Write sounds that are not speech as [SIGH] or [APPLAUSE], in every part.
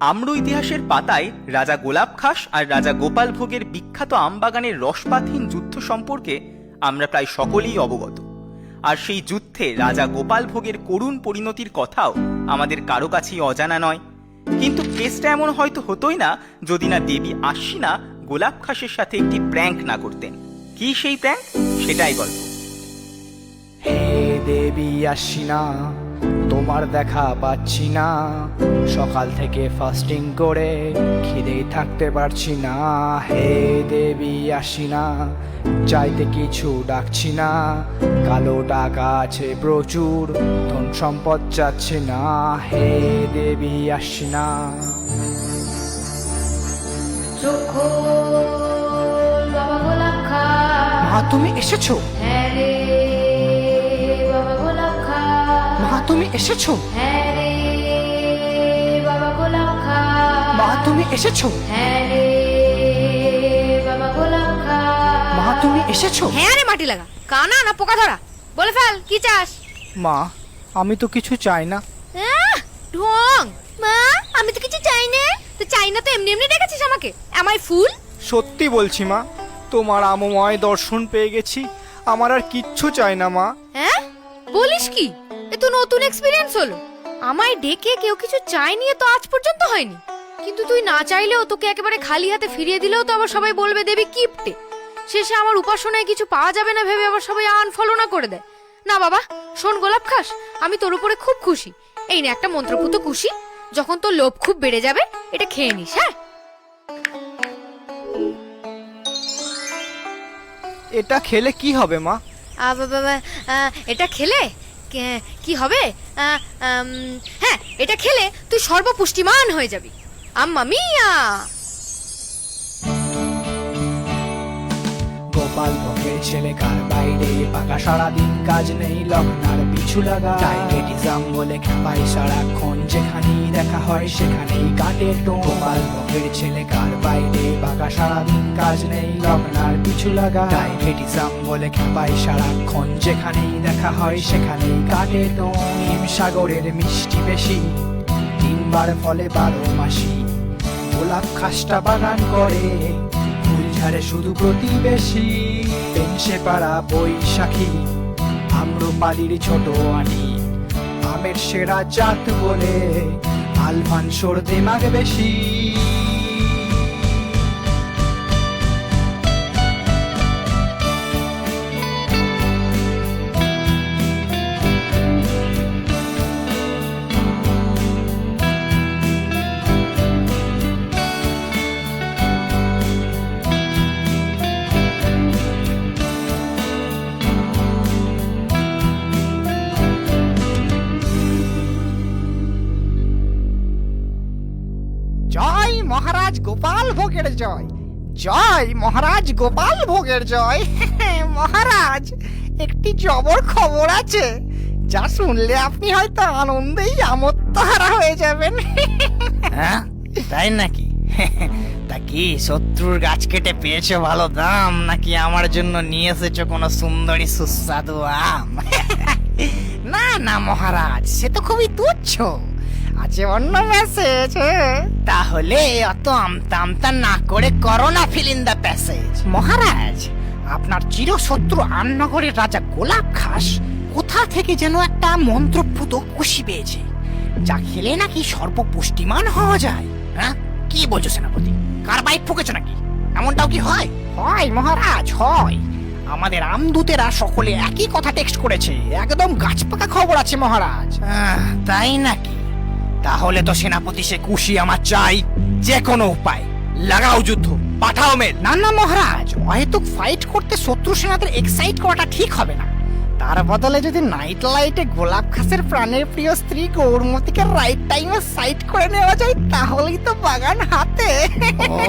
আম্র ইতিহাসের পাতায় রাজা গোলাপ খাস আর রাজা গোপাল ভোগের বিখ্যাত আমবাগানের রসপাতহীন যুদ্ধ সম্পর্কে আমরা প্রায় সকলেই অবগত। আর সেই যুদ্ধে রাজা গোপাল ভোগের করুণ পরিণতির কথাও আমাদের কারও কাছেই অজানা নয়। কিন্তু কেসটা এমন হয়তো হতোই না যদি না দেবী আশ্বিনা গোলাপ খাসের সাথে একটি প্র্যাঙ্ক না করতেন। কি সেই প্র্যাঙ্ক? সেটাই গল্প। হে দেবী আসি না তোমার দেখা পাচ্ছি না। সকাল থেকে ফাস্টিং করে খিদেই থাকতে পারছি না। হে দেবী আসি না। চাইতে কিছু ডাকছি না। কালো টাকা আছে প্রচুর ধন সম্পদ চাচ্ছে না। হে দেবী আসি না। মা তুমি এসেছ? হ্যাঁ তুমি এসেছ? মা তুমি এসেছ? মা তুমি এসেছ? হ্যাঁ রে মাটি লাগা। কানা না পোকা ধরা। বলে ফেল কি চাস? মা আমি তো কিছু চাই না। ঢং। মা আমি তো কিছু চাই না। তো চাই না তো এমনি এমনি ডেকেছিস আমাকে। আমায় ফুল সত্যি বলছি মা তোমার আমময় দর্শন পেয়ে গেছি। আমার আর কিচ্ছু চাই না মা। হ্যাঁ? বলিস কি? তো নতুন এক্সপিরিয়েন্স হলো। আমায় ডেকে কেউ কিছু চায়নি এ তো আজ পর্যন্ত হয়নি। কিন্তু তুই না চাইলেও তোকে একেবারে খালি হাতে ফিরিয়ে দিলেও তো আবার সবাই বলবে দেবী কিপটে শেষে আমার উপাসনায় কিছু পাওয়া যাবে না ভেবে আবার সবাই আনফলো না করে দেয়। না বাবা শোন গোলাপ খাস আমি তোর উপরে খুব খুশি। এই না একটা মন্ত্রপুত খুশি যখন তোর লোভ খুব বেড়ে যাবে এটা খেয়ে নিস হ্যাঁ? এটা খেলে কি হবে মা? আ, বা, বা, বা, আ, এটা খেলে কে- হবে? হ্যাঁ এটা খেলে তুই সর্বপুষ্টিমান হয়ে যাবি। আম্মা মিয়া! গোপাল ভোগের ছেলে কার বাইরে পাকা সারাদিন কাজ নেই, লগ্নার পিছু লাগা। ডায়াবেটিজাম বলে খেপাই সারাক্ষণ, যেখানেই দেখা হয় সেখানেই কাটে গোপাল ভোগের ছেলে কার বাইরে পাকা সারাদিন কাজ নেই, লগ্নার পিছু লাগা। ডায়াবেটিজাম বলে খেপাই সারাক্ষণ, যেখানেই দেখা হয় সেখানেই কাটে তো হিম সাগরের মিষ্টি বেশি, তিনবার ফলে বারো মাসি। গোলাপ খাসটা বাগান করে, ফুল ঝাড়ে শুধু প্রতিবেশী। পেনসে পাড়া বৈশাখী আম্রপালির ছোট আনি আমের সেরা জাত বলে আলফান সর মাগ বেশি। জয়। জয় মহারাজ গোপাল ভোগের জয়। [LAUGHS] মহারাজ, একটি জবর খবর আছে। যা শুনলে আপনি হয়তো আনন্দেই আমত্তহারা হয়ে যাবেন। [LAUGHS] হ্যাঁ তাই নাকি? [LAUGHS] তা কি শত্রুর গাছ কেটে পেয়েছ ভালো দাম? নাকি আমার জন্য নিয়ে এসেছ কোনো সুন্দরী সুস্বাদু আম? না না মহারাজ, সে তো খুবই তুচ্ছ। আছে অন্য মেসেজ তাহলে অত আমতা আমতা না করে করো না ফিল ইন দ্য প্যাসেজ মহারাজ, আপনার চিরশত্রু আন্নগরের রাজা গোলাপ খাস কোথা থেকে যেন একটা মন্ত্রপুত কুশি পেয়েছে? যা খেলে নাকি সর্বপুষ্টিমান হওয়া যায়? হ্যাঁ? কি বলছো সেনাপতি? বাইক ঠুকেছো নাকি? এমনটাও কি হয়? হয়, মহারাজ, হয়। আমাদের আমদূতেরা সকলে একই কথা টেক্সট করেছে। একদম গাছপাকা খবর আছে, মহারাজ। তাই নাকি? তাহলে তো সেনাপতি সে কুশি আমার চাই। যে কোনো উপায়। লাগাও যুদ্ধ। পাঠাও মেল। না না মহারাজ অহেতুক ফাইট করতে শত্রু সেনাদের এক্সাইট করাটা ঠিক হবে না। তার বদলে যদি নাইট লাইটে গোলাপ খাসের প্রাণের প্রিয় স্ত্রী গৌরমতিকে রাইট টাইমে সাইট করে নেওয়া যায় তাহলেই তো বাগান হাতে।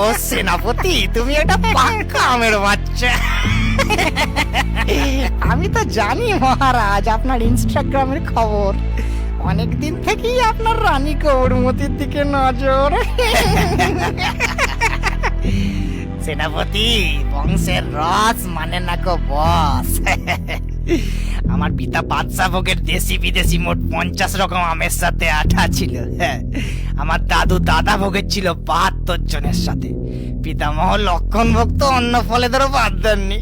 ও সেনাপতি তুমি এটা পাক্কা আমের বাচ্চা। আমি তো জানি মহারাজ আপনার ইনস্টাগ্রামের খবর। অনেক দিন থেকেই আপনার রানী কৌরমতির দিকে নজর। সেনাপতি, বংশের রস মানে না গো বস। আমার পিতা বাদশাহ ভোগের দেশি বিদেশি মোট পঞ্চাশ রকম আমের সাথে আঠা ছিল। আমার দাদু দাদা ভোগের ছিল বাহাত্তর জনের সাথে। পিতামহ লক্ষণ ভোগ তো অন্য ফলেদেরও বাদ দেননি।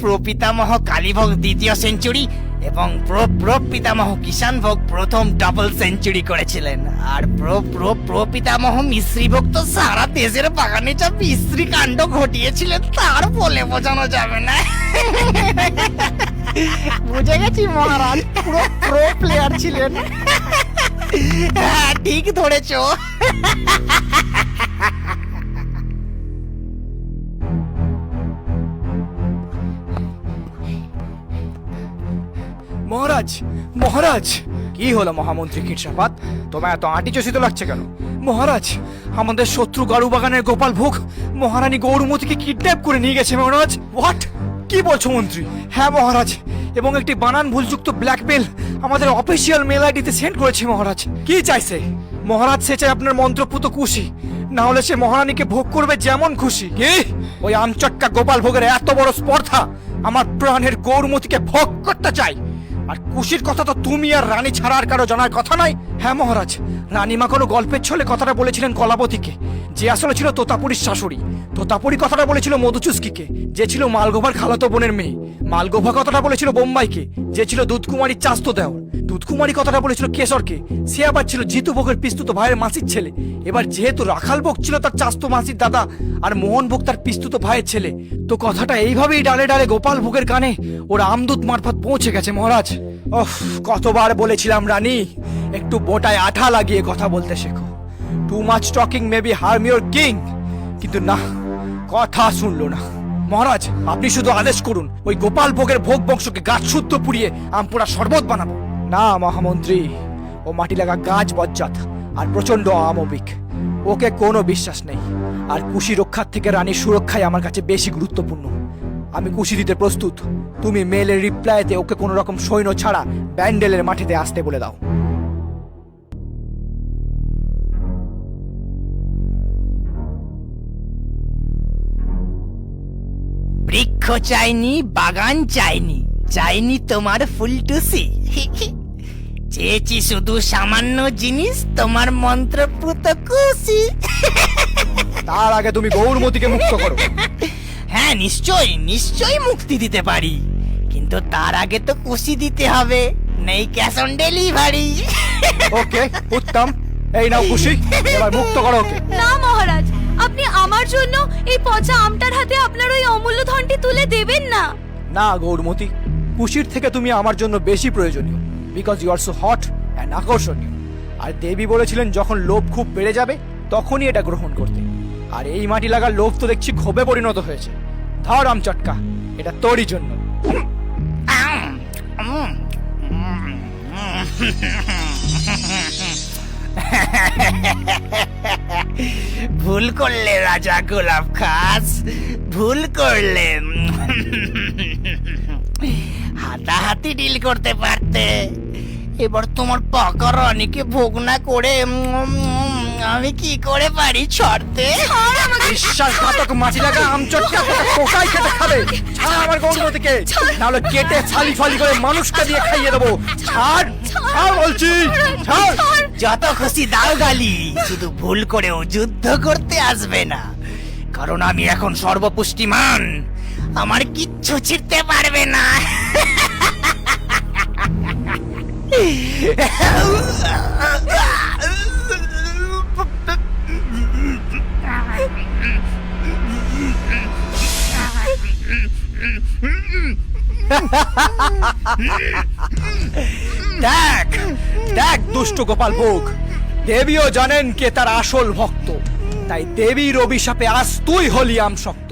প্রপিতামহ কালীভোগ দ্বিতীয় সেঞ্চুরি এবং প্র প্র পিতামহ কিষান ভোগ প্রথম ডাবল সেঞ্চুরি করেছিলেন। আর প্র প্র প্র পিতামহ মিশ্রী ভোগ তো সারা দেশের বাগানে যা মিশ্রী কাণ্ড ঘটিয়েছিলেন, তার বলে বোঝানো যাবে না। বুঝে গেছি, মহারাজ, পুরো প্রো প্লেয়ার ছিলেন। হ্যাঁ ঠিক ধরেছো। মহারাজ মহারাজ। কি হলো মহামন্ত্রী কীটসাপাত তোমার এত আঁটি চষিত লাগছে কেন? মহারাজ আমাদের শত্রু গাড়ু বাগানের গোপাল ভোগ মহারানী গৌরমতিকে কিডন্যাপ করে নিয়ে গেছে মহারাজ। হোয়াট কি বলছো মন্ত্রী? হ্যাঁ মহারাজ এবং একটি বানান ভুলযুক্ত ব্ল্যাকমেল আমাদের অফিসিয়াল মেল আইডিতে সেন্ড করেছে মহারাজ। কি চাইছে? মহারাজ সে চাই আপনার মন্ত্রপুত খুশি না হলে সে মহারানীকে ভোগ করবে যেমন খুশি। কি? ওই আমচটকা গোপাল ভোগের এত বড় স্পর্ধা আমার প্রাণের গৌরমতিকে ভোগ করতে চাই। আর কুশির কথা তো তুমি আর রানী ছাড়া আর কারও জানার কথা নয় হ্যাঁ মহারাজ, রানীমা কোনো গল্পের ছলে কথাটা বলেছিলেন কলাবতীকে। যে আসলে ছিল তোতাপুরীর শাশুড়ি। তোতাপুরি কথাটা বলেছিল মধুচুস্কিকে। যে ছিল মালগোভার খালাতো বোনের মেয়ে। মালগোভা কথাটা বলেছিল বোম্বাইকে। যে ছিল দুধকুমারীর চাস্ত দেওর। দুধকুমারী কথাটা বলেছিল কেশরকে। সে আবার ছিল জিতু ভোগের পিস্তুত ভাইয়ের মাসির ছেলে। এবার যেহেতু রাখাল ভোগ ছিল তার চাস্তো মাসির দাদা আর মোহন ভোগ তার পিস্তুত ভাইয়ের ছেলে, তো কথাটা এইভাবেই ডালে ডালে গোপাল ভোগের কানে ওর আমদূত মারফত পৌঁছে গেছে মহারাজ। ওহ কতবার বলেছিলাম রানী, একটু বোটায় আঠা লাগিয়ে কথা বলতে শেখো। Too much talking maybe harm your king কিন্তু না, কথা শুনলো না। মহারাজ, আপনি শুধু আদেশ করুন, ওই গোপাল ভোগের ভোগ বংশকে গাছ শুদ্ধ পুড়িয়ে আমপুরা শরবত বানাবো। না, মহামন্ত্রী। ও মাটি লাগা গাছ বজ্জাত, আর প্রচণ্ড আমবিক ওকে কোনো বিশ্বাস নেই। আর কুশি রক্ষার থেকে রানীর সুরক্ষাই আমার কাছে বেশি গুরুত্বপূর্ণ। আমি কুশি দিতে প্রস্তুত। তুমি মেলের রিপ্লাইতে ওকে কোনো রকম সৈন্য ছাড়া ব্যান্ডেলের মাটিতে আসতে বলে দাও। বৃক্ষ চাইনি, বাগান চাইনি। চাইনি তোমার ফুল ফুলটুসি চেয়েছি শুধু সামান্য জিনিস তোমার মন্ত্রপুত খুশি তার আগে তুমি গৌরমতিকে মুক্ত করো। হ্যাঁ নিশ্চয়ই নিশ্চয়ই মুক্তি দিতে পারি। কিন্তু তার আগে তো খুশি দিতে হবে নেই ক্যাশ অন ডেলিভারি। ওকে উত্তম। এই নাও খুশি এবার মুক্ত করো ওকে। না মহারাজ আপনি আমার জন্য এই পচা আমটার হাতে আপনার ওই অমূল্য ধনটি তুলে দেবেন না। না গৌরমতি খুশির থেকে তুমি আমার জন্য বেশি প্রয়োজনীয় because you are so hot and আকর্ষণীয়। আর দেবী বলেছিলেন, যখন লোভ খুব বেড়ে যাবে, তখনই এটা গ্রহণ করতে। আর এই মাটি লাগার লোভ তো দেখছি ক্ষোভে পরিণত হয়েছে। ধর আম চটকা, এটা তোরই জন্য। ভুল করলে রাজা গোলাপ খাস, ভুল করলে হাতাহাতি ডিল করতে পারতে। এবার তোমার পাকা রানীকে ভোগ না করে আমি কি করে পারি ছড়তে? বিশ্বাসঘাতক মাটি লাগা আম চটকা তোকে পোকাই খেতে খাবে। ছাড় আমার গৌরমতিকে। নাহলে কেটে ফালি ফালি করে মানুষকে দিয়ে খাইয়ে দেবো। ছাড় ছাড় বলছি ছাড়। যত খুশি দাও গালি শুধু ভুল করেও যুদ্ধ করতে আসবে না। কারণ আমি এখন সর্বপুষ্টিমান। আমার কিচ্ছু ছিঁড়তে পারবে না। [LAUGHS] দেখ দেখ দুষ্ট গোপাল ভোগ। দেবীও জানেন কে তার আসল ভক্ত। তাই দেবীর অভিশাপে আজ তুই হলি শক্ত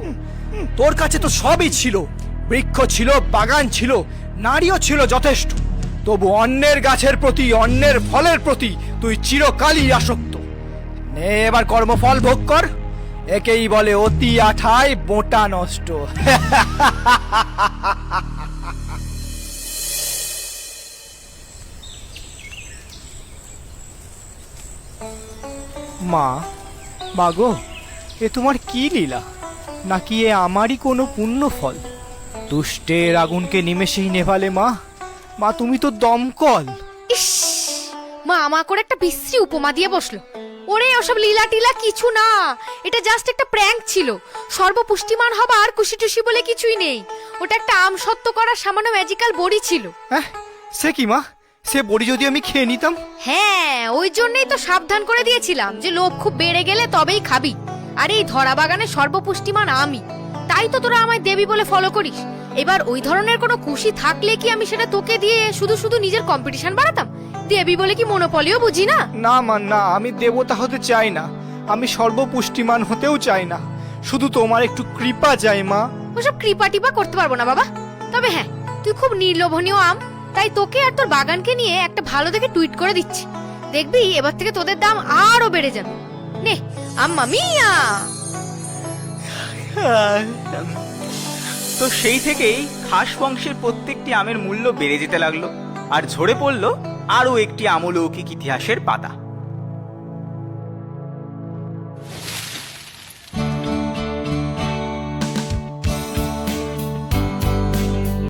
তোর কাছে তো সবই ছিল। বৃক্ষ ছিল, বাগান ছিল, নারীও ছিল যথেষ্ট। তবু অন্যের গাছের প্রতি, অন্যের ফলের প্রতি তুই চিরকালই আসক্ত। নে এবার কর্মফল ভোগ কর। একেই বলে অতি আঠায় বোটা নষ্ট। মা মাগো এ তোমার কি লীলা? নাকি এ আমারই কোনো পুণ্য ফল দুষ্টের আগুনকে নিমেষেই নেভালে মা। মা তুমি তো দমকল। ইস মা আমা করে একটা বিশ্রী উপমা দিয়ে বসল। ওরে ওসব লীলা টিলা কিছু না। এটা জাস্ট একটা প্র্যাঙ্ক ছিল। সর্বপুষ্টিমান হবার কুশি টুসি বলে কিছুই নেই। ওটা একটা আম সত্য করা সামান্য ম্যাজিক্যাল বড়ি ছিল। হ্যাঁ সে কি মা? সে বড়ি যদি আমি খেয়ে নিতাম? হ্যাঁ ওই জন্যই তো সাবধান করে দিয়েছিলাম যে লোভ খুব বেড়ে গেলে তবেই খাবি। আর এই ধরা বাগানে সর্বপুষ্টিমান আমি। তাই তো তোরা আমায় দেবী বলে ফলো করিস। এবার ওই ধরনের কোনো খুশি থাকলে কি আমি সেটা তোকে দিয়ে শুধু শুধু নিজের কম্পিটিশন বাড়াতাম? দেবী বলে কি মনোপলিও বুঝি না? না মা না আমি দেবতা হতে চাই না। আমি সর্বপুষ্টিমান হতেও চাই না। শুধু তোমার একটু কৃপা চাই মা। ওসব কৃপা টিপা করতে পারব না বাবা। তবে হ্যাঁ তুই খুব নির্লোভনীয় আম। তাই তোকে আর তোর বাগানকে নিয়ে একটা ভালো দেখে টুইট করে দিচ্ছি। দেখবি এবার থেকে তোদের দাম আরও বেড়ে যাবে। নে আম্মা মিয়া! তো সেই থেকেই খাস বংশের প্রত্যেকটি আমের মূল্য বেড়ে যেতে লাগল, আর ঝরে পড়ল আরও একটি আমলৌকিক ইতিহাসের পাতা।